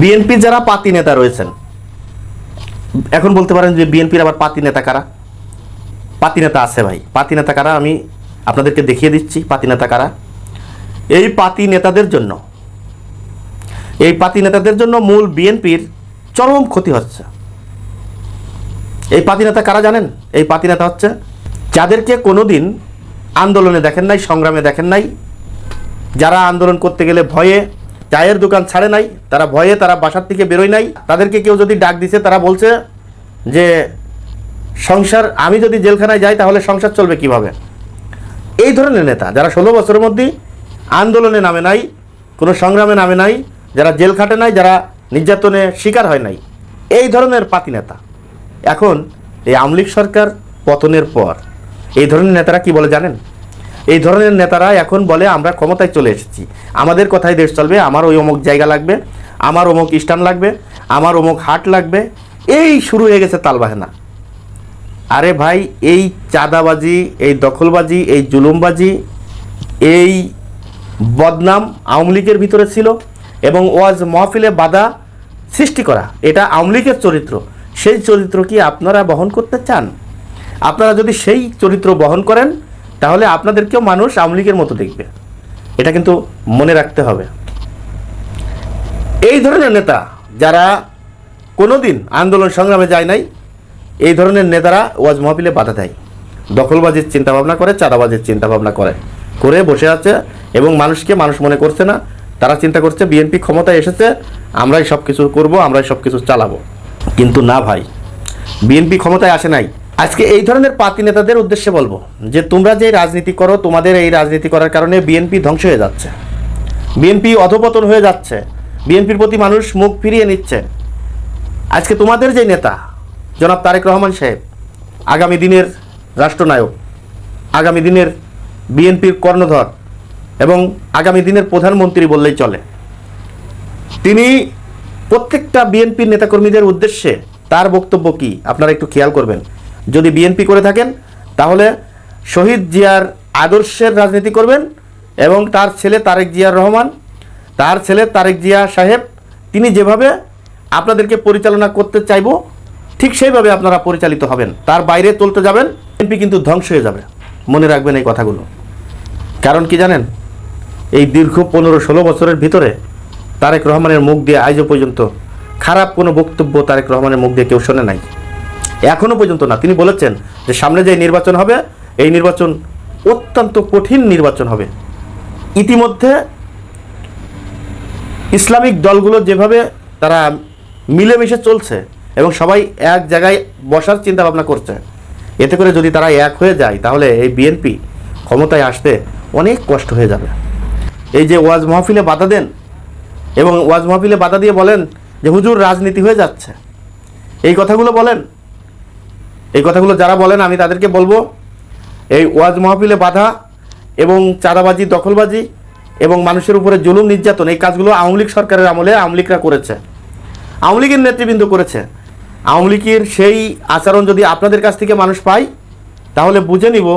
BNP যারা পাতি নেতা রয়েছেন, এখন বলতে পারেন যে বিএনপির আবার পাতি নেতা কারা? পাতি নেতা আছে ভাই। পাতি নেতা কারা? আমি আপনাদেরকে দেখিয়ে দিচ্ছি, পাতি নেতা কারা? এই পাতি নেতাদের জন্য, এই পাতি নেতাদের জন্য মূল বিএনপির চরম ক্ষতি হচ্ছে। এই পাতি নেতা কারা জানেন? এই পাতি নেতা হচ্ছে যাদেরকে কোনোদিন আন্দোলনে দেখেন নাই, সংগ্রামে দেখেন নাই, যারা আন্দোলন করতে গেলে ভয়ে চায়ের দোকান ছাড়ে নাই, তারা ভয়ে তারা বাসার থেকে বেরোয় নাই। তাদেরকে কেউ যদি ডাক দিছে, তারা বলছে যে, সংসার, আমি যদি জেলখানায় যাই, তাহলে সংসার চলবে কীভাবে? এই ধরনের নেতা, যারা ষোলো বছরের মধ্যে আন্দোলনে নামে নাই, কোনো সংগ্রামে নামে নাই, যারা জেল খাটে নাই, যারা নির্যাতনে শিকার হয় নাই, এই ধরনের পাতি নেতা। এখন এই আমলিক সরকার পতনের পর, এই ধরনের নেতারা কি বলে জানেন? এই ধরনের নেতারা এখন বলে, আমরা ক্ষমতায় চলে এসেছি। আমাদের কথাই দেশ চলবে, আমার ওই অমুক জায়গা লাগবে, আমার অমুক স্টান লাগবে, আমার অমুক হাট লাগবে। এই শুরু হয়ে গেছে তালবাহানা আরে ভাই, এই চাঁদাবাজি, এই দখলবাজি, এই জুলুমবাজি, এই বদনাম আওয়ামী লীগের ভিতরে ছিল এবং ওয়াজ মহফিলে বাধা সৃষ্টি করা, এটা আওয়ামী লীগের চরিত্র। সেই চরিত্র কি আপনারা বহন করতে চান? আপনারা যদি সেই চরিত্র বহন করেন তাহলে আপনাদেরকেও মানুষ আওয়ামী লীগের মতো দেখবে। এটা কিন্তু মনে রাখতে হবে। এই ধরনের নেতা যারা কোনোদিন আন্দোলন সংগ্রামে যায় নাই, এই ধরনের নেতারা ওয়াজ মহফিলে বাধা দেয়। দখলবাজির চিন্তাভাবনা করে, চাঁদাবাজির চিন্তাভাবনা করে। করে বসে আছে এবং মানুষকে মানুষ মনে করছে না, তারা চিন্তা করছে বিএনপি ক্ষমতায় এসেছে, আমরাই সব কিছু করব, আমরাই সব কিছু চালাবো। কিন্তু না ভাই, বিএনপি ক্ষমতায় আসে নাই। আজকে এই ধরনের পাতি নেতাদের উদ্দেশ্যে বলব যে তোমরা যে রাজনীতি করো, তোমাদের এই রাজনীতি করার কারণে বিএনপি ধ্বংস হয়ে যাচ্ছে। বিএনপি অধপতন হয়ে যাচ্ছে। বিএনপির প্রতি মানুষ মুখ ফিরিয়ে নিচ্ছে। আজকে তোমাদের যে নেতা, জনাব তারেক রহমান সাহেব, আগামী দিনের রাষ্ট্রনায়ক, আগামী দিনের বিএনপির কর্ণধর এবং আগামী দিনের প্রধানমন্ত্রী বললেই চলে। তিনি প্রত্যেকটা বিএনপির নেতাকর্মীদের উদ্দেশ্যে তার বক্তব্য কি? আপনারা একটু খেয়াল করবেন। যদি বিএনপি করে থাকেন, তাহলে শহীদ জিয়ার আদর্শের রাজনীতি করবেন এবং তার ছেলে তারেক জিয়ার রহমান, তার ছেলে তারেক জিয়া সাহেব, তিনি যেভাবে আপনাদেরকে পরিচালনা করতে চাইব, ঠিক সেইভাবে আপনারা পরিচালিত হবেন। তার বাইরে চলতে যাবেন বিএনপি কিন্তু ধ্বংস হয়ে যাবে। মনে রাখবেন এই কথাগুলো। কারণ কি জানেন? এই দীর্ঘ পনেরো ষোলো বছরের ভিতরে তারেক রহমানের মুখ দিয়ে আজও পর্যন্ত খারাপ কোনো বক্তব্য তারেক রহমানের মুখ দিয়ে কেউ শোনে নাই। এখনও পর্যন্ত না। তিনি বলেছেন যে সামনে যে নির্বাচন হবে, এই নির্বাচন অত্যন্ত কঠিন নির্বাচন হবে। ইতিমধ্যে ইসলামিক দলগুলো যেভাবে তারা মিলেমিশে চলছে এবং সবাই এক জায়গায় বসার চিন্তা ভাবনা করছে, এতে করে যদি তারা এক হয়ে যায়, তাহলে এই বিএনপি ক্ষমতায় আসতে অনেক কষ্ট হয়ে যাবে। এই যে ওয়াজ মাহফিলে বাধা দেন এবং ওয়াজ মাহফিলে বাধা দিয়ে বলেন যে, হুজুর, রাজনীতি হয়ে যাচ্ছে। এই কথাগুলো বলেন এই কথাগুলো যারা বলেন, আমি তাদেরকে বলব, এই ওয়াজ মাহফিলে বাধা এবং চাঁদাবাজি, দখলবাজি এবং মানুষের উপরে জুলুম, নির্যাতন, এই কাজগুলো আওয়ামী লীগ সরকারের আমলে আওয়ামী লীগরা করেছে। আওয়ামী লীগের নেতৃবৃন্দ করেছে। আওয়ামী লীগের সেই আচরণ যদি আপনাদের কাছ থেকে মানুষ পায়, তাহলে বুঝে নিব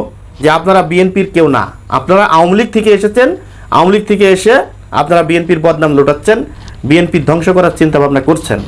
যে আপনারা বিএনপির কেউ না। আপনারা আওয়ামী লীগ থেকে এসেছেন, আওয়ামী লীগ থেকে এসে আপনারা বিএনপির বদনাম লোটাচ্ছেন বিএনপির ধ্বংস করার চিন্তা ভাবনা করছেন।